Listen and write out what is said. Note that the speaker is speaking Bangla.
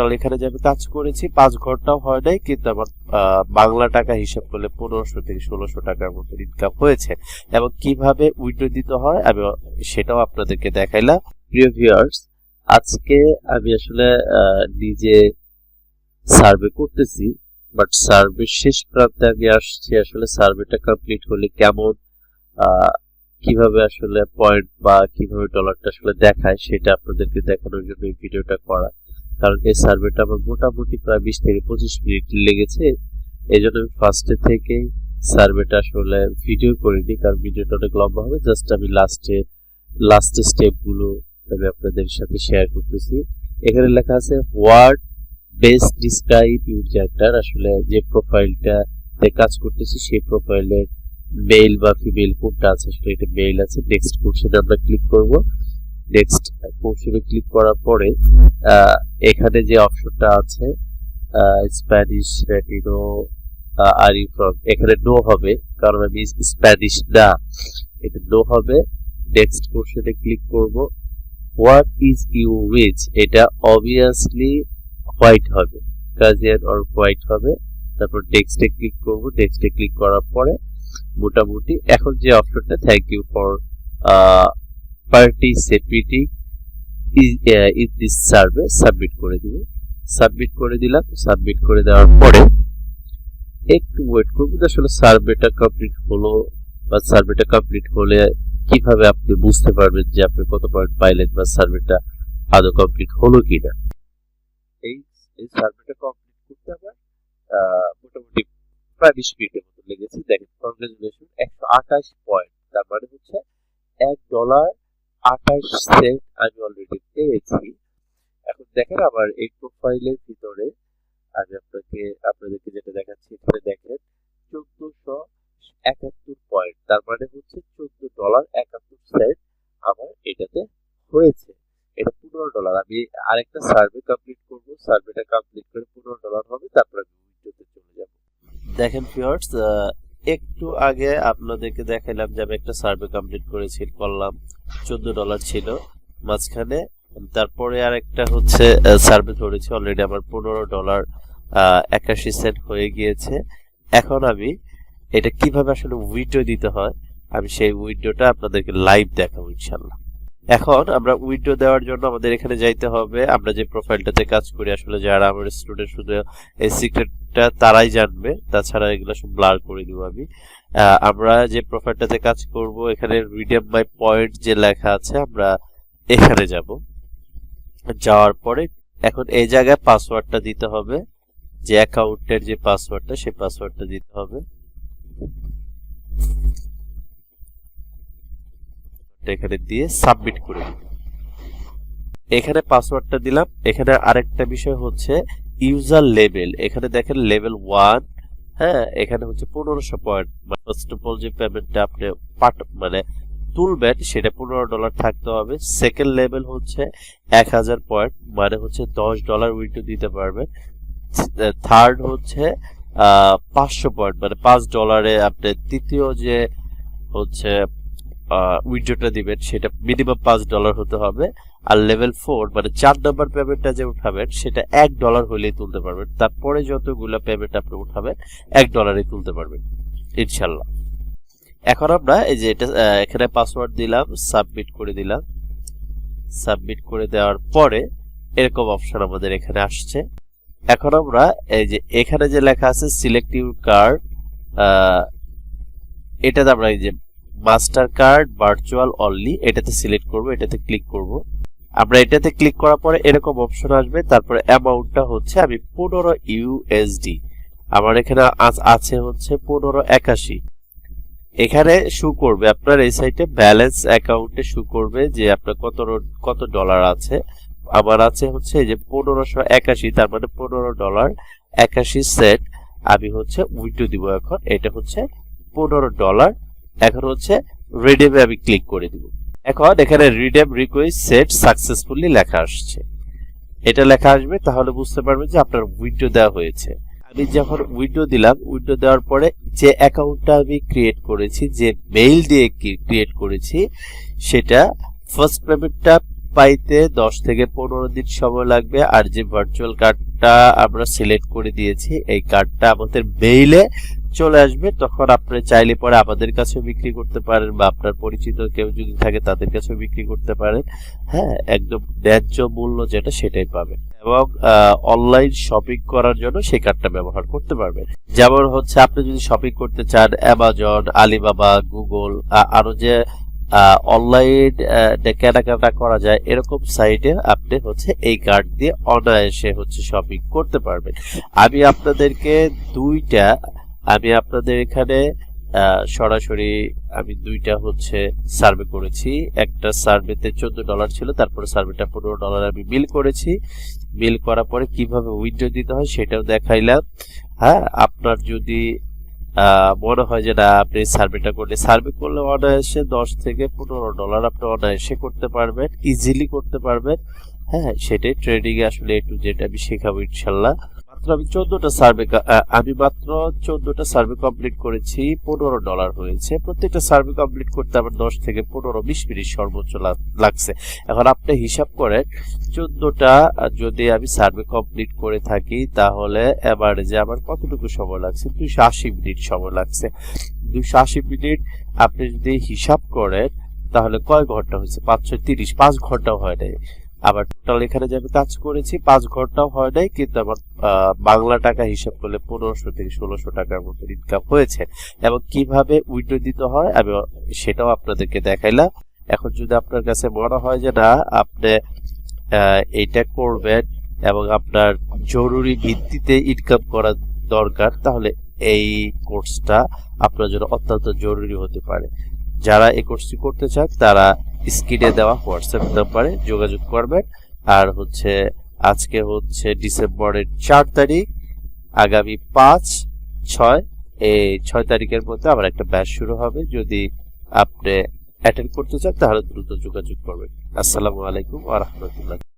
টোটাল এখানে যে আমি কাজ করেছি, পাঁচ ঘন্টাও হয় নাই, কিন্তু আমার বাংলা টাকা হিসাব করলে পনেরোশো থেকে ষোলোশো টাকার মতো ইনকাম হয়েছে। এবং কীভাবে উইন্ডো দিতে হয়, আমি সেটাও আপনাদেরকে দেখাইলাম। প্রিয় ভিউয়ার্স আজকে আমি আসলে নিজে সার্ভে করতেছি বাট সার্ভে শেষ প্রান্তে আমি আসছি আসলে সার্ভেটা কমপ্লিট হলে কেমন কীভাবে আসলে পয়েন্ট বা কীভাবে ডলারটা আসলে দেখায়, সেটা আপনাদেরকে দেখানোর জন্য এই ভিডিওটা করা। কারণ এই সার্ভেটা আমার মোটামুটি প্রায় বিশ থেকে পঁচিশ মিনিট লেগেছে। এই জন্য আমি ফার্স্টে থেকে সার্ভেটা আসলে ভিডিও করিনি, কারণ ভিডিওটা অনেক লম্বা হবে। জাস্ট আমি লাস্টে লাস্টের স্টেপগুলো আমি আপনাদের সাথে শেয়ার করতেছি। এখানে লেখা আছে what best describe your chapter আসলে যে প্রোফাইলটাতে কাজ করতেছি, সেই প্রোফাইলের মেল বা ফিমেল কোনটা আছে, আসলে এটা মেল আছে। নেক্সট কোশ্চেনে আমরা ক্লিক করব। নেক্সট কোশ্চেনে ক্লিক করার পরে এখানে যে অপশনটা আছে স্প্যানিশ ল্যাটিনো আর ফ্রম এখানে নো হবে, কারণ আমি স্প্যানিশ না। এটা নো হবে। নেক্সট কোশ্চেনে ক্লিক করব। হোয়াট ইজ ইউ উইচ এটা অবভিয়াসলি হোয়াইট হবে। কাজিয়ান অর হোয়াইট হবে। তারপর নেক্সটে ক্লিক করব। নেক্সটে ক্লিক করার পরে মোটামুটি এখন যে অপশনটা thank you for participating in this survey submit করে দিব। সাবমিট করে দিলাম সাবমিট করে দেওয়ার পরে একটু ওয়েট করব যে আসলে সার্ভেটা কমপ্লিট হলো বা সার্ভেটা কমপ্লিট হলে কীভাবে আপনি বুঝতে পারবেন যে আপনি কত পয়েন্ট পাইলেন বা সার্ভেটা আদৌ কমপ্লিট হলো কিনা। এই এই সার্ভেটা কমপ্লিট করতে আমার মোটামুটি প্রায় বিশ মিনিটের মতো লেগেছে। দেখেন কংগ্রেচুলেশন একশো আঠাশ পয়েন্ট তার মানে হচ্ছে এক ডলার আঠাশ সেন্ট আমি অলরেডি পেয়েছি। এখন দেখেন আবার এই প্রোফাইলের ভিতরে আমি আপনাকে, আপনাদেরকে যেটা দেখাচ্ছি, এখানে দেখেন চোদ্দশো একাত্তর পয়েন্ট তার মানে হচ্ছে চোদ্দ ডলার একাত্তর সেন্ট আমার এটাতে হয়েছে। এটা পনেরো ডলার আমি আরেকটা সার্ভে কমপ্লিট করব সার্ভেটা কমপ্লিট করে পনেরো ডলার হবে, তারপর আমি উইন্ডোতে চলে যাব। দেখেন ফিয়ার্স একটু আগে আপনাদেরকে দেখাইলাম যে আমি একটা সার্ভে কমপ্লিট করেছি, করলাম। চোদ্দ ডলার ছিল মাঝখানে। তারপরে আর একটা হচ্ছে সার্ভে ধরেছি অলরেডি আমার পনেরো ডলার একাশি সেন্ট হয়ে গিয়েছে। এখন আমি এটা কীভাবে আসলে উইডো দিতে হয়, আমি সেই উইডোটা আপনাদেরকে লাইভ দেখাবো ইনশাল্লাহ এখন আমরা উইন্ডো দেওয়ার জন্য আমাদের এখানে যাইতে হবে। আমরা যে প্রোফাইলটাতে কাজ করি, আসলে যারা আমার স্টুডেন্ট শুধু এই সিক্রেটটা তারাই জানবে। তাছাড়া এগুলো সব ব্লার করে দিব আমি। আমরা যে প্রোফাইলটাতে কাজ করব, এখানে রিডেম মাই পয়েন্ট যে লেখা আছে, আমরা এখানে যাব। যাওয়ার পরে এখন এই জায়গায় পাসওয়ার্ডটা দিতে হবে। যে অ্যাকাউন্টের যে পাসওয়ার্ডটা সেই পাসওয়ার্ডটা দিতে হবে। এটা এখানে দিয়ে সাবমিট করে দিন এখানে পাসওয়ার্ডটা দিলাম। এখানে আরেকটা বিষয় হচ্ছে ইউজার লেভেল এখানে দেখেন লেভেল ওয়ান হ্যাঁ এখানে হচ্ছে পনেরোশো পয়েন্ট ফার্স্ট অফ অল যে পেমেন্টটা আপনি পাঠ মানে তুলবেন, সেটা পনেরো ডলার থাকতে হবে। সেকেন্ড লেভেল হচ্ছে এক হাজার পয়েন্ট মানে হচ্ছে দশ ডলার উইন্ডো দিতে পারবেন। থার্ড হচ্ছে পাঁচশো পয়েন্ট মানে পাঁচ ডলারে আপনি তৃতীয় যে হচ্ছে উইন্ডোটা দিবেন, সেটা মিনিমাম পাঁচ ডলার হতে হবে। আর লেভেল ফোর মানে চার নম্বর পেমেন্টটা যে উঠাবেন, সেটা এক ডলার হলেই তুলতে পারবেন। তারপরে যতগুলো পেমেন্ট আপনি উঠাবেন, এক ডলারে তুলতে পারবেন ইনশাল্লাহ এখন আমরা এই যে এটা এখানে পাসওয়ার্ড দিলাম সাবমিট করে দিলাম। সাবমিট করে দেওয়ার পরে এরকম অপশন আমাদের এখানে আসছে। এখন আমরা এই যে এখানে যে লেখা আছে সিলেক্ট ইউর কার্ড এটাতে আমরা এই যে মাস্টার কার্ড ভার্চুয়াল অনলি এটাতে সিলেক্ট করব, এটাতে ক্লিক করব। আমরা এটাতে ক্লিক করার পরে এরকম অপশন আসবে, তারপরে অ্যামাউন্টটা হচ্ছে আমি পনেরো ইউএসডি আমার এখানে আছ- হচ্ছে পনেরো একাশি। এখানে শু করবে, আপনার এই সাইটে ব্যালেন্স অ্যাকাউন্টে শু করবে যে আপনার কত কত ডলার আছে। আমার আছে হচ্ছে যে পনেরোশো একাশি, তার মানে পনেরো ডলার একাশি সেট আমি হচ্ছে উইন্ডো দিব এখন, এটা হচ্ছে পনেরো ডলার এখন হচ্ছে রিডেমে আমি ক্লিক করে দিব। এখন এখানে রিডেম রিকোয়েস্ট সেট সাকসেসফুলি লেখা আসছে। এটা লেখা আসবে, তাহলে বুঝতে পারবে যে আপনার উইন্ডো দেওয়া হয়েছে। আমি যখন উইন্ডো দিলাম উইন্ডো দেওয়ার পরে যে অ্যাকাউন্টটা আমি ক্রিয়েট করেছি, যে মেইল দিয়ে ক্রিয়েট করেছি, সেটা ফার্স্ট পেমেন্টটা পাইতে দশ থেকে পনেরো দিন সময় লাগবে, আর যে ভার্চুয়াল কার্ডটা আমরা সিলেক্ট করে দিয়েছি, এই কার্ডটা আমাদের মেইলে চলে আসবে, তখন আপনি চাইলে পরে আমাদের কাছেও বিক্রি করতে পারেন বা আপনার পরিচিত কেউ যদি থাকে তাদের কাছেও বিক্রি করতে পারেন। হ্যাঁ একদম ন্যায্য মূল্য যেটা সেটাই পাবেন। এবং অনলাইন শপিং করার জন্য সেই কার্ডটা ব্যবহার করতে পারবেন। যেমন হচ্ছে আপনি যদি শপিং করতে চান অ্যামাজন আলিবাবা গুগল আরও যে অনলাইন কেনাকাটা করা যায়, এরকম সাইটে আপনি হচ্ছে এই কার্ড দিয়ে অনায়াসে হচ্ছে শপিং করতে পারবেন। আমি আপনাদেরকে দুইটা আমি আপনাদের এখানে সরাসরি আমি দুইটা হচ্ছে সার্ভে করেছি। একটা সার্ভেতে চোদ্দ ডলার ছিল, তারপরে সার্ভেটা পনেরো ডলার আমি বিল করেছি। বিল করার পরে কীভাবে উইন্ডো দিতে হয় সেটাও দেখাইলাম। হ্যাঁ আপনার যদি মনে হয় যে না, আপনি সার্ভেটা করলে, সার্ভে করলে অনায়াসে দশ থেকে পনেরো ডলার আপনি অনায়াসে করতে পারবেন ইজিলি করতে পারবেন। হ্যাঁ সেটাই ট্রেডিং এ আসলে একটু যেটা আমি শেখাবো ইনশাল্লাহ। মাত্র আমি চোদ্দটা সার্ভে আমি মাত্র চোদ্দটা সার্ভে কমপ্লিট করেছি, পনেরো ডলার হয়েছে। প্রত্যেকটা সার্ভে কমপ্লিট করতে আমার দশ থেকে পনেরো বিশ মিনিট সর্বোচ্চ লাগছে। এখন আপনি হিসাব করেন, চোদ্দটা যদি আমি সার্ভে কমপ্লিট করে থাকি, তাহলে এভারেজে আমার কতটুকু সময় লাগছে? দুইশো আশি মিনিট সময় লাগছে। দুইশো আশি মিনিট আপনি যদি হিসাব করেন, তাহলে কয় ঘণ্টা হয়েছে? পাঁচশো তিরিশ। পাঁচ ঘন্টাও হয় নাই। আবার টোটাল এখানে যে আমি কাজ করেছি, পাঁচ ঘন্টাও হয় নাই, কিন্তু আমার বাংলা টাকা হিসাব করলে পনেরোশো থেকে ষোলোশো টাকার মতো ইনকাম হয়েছে। এবং কীভাবে উইন্ডো দিতে হয়, আমি সেটাও আপনাদেরকে দেখাইলাম। এখন যদি আপনার কাছে মনে হয় যে না, আপনি এইটা করবেন এবং আপনার জরুরি ভিত্তিতে ইনকাম করা দরকার, তাহলে এই কোর্সটা আপনার জন্য অত্যন্ত জরুরি হতে পারে। যারা এই কোর্সটি করতে চান, তারা স্ক্রিনে দেওয়া হোয়াটসঅ্যাপ নাম্বারে যোগাযোগ করবেন। আর হচ্ছে, আজকে হচ্ছে ডিসেম্বরের চার তারিখ, আগামী পাঁচ, ছয়, এই ছয় তারিখের মধ্যে আবার একটা ব্যাচ শুরু হবে। যদি আপনি অ্যাটেন্ড করতে চান, তাহলে দ্রুত যোগাযোগ করবেন। আসসালামু আলাইকুম আ রহমতুল্লাহ।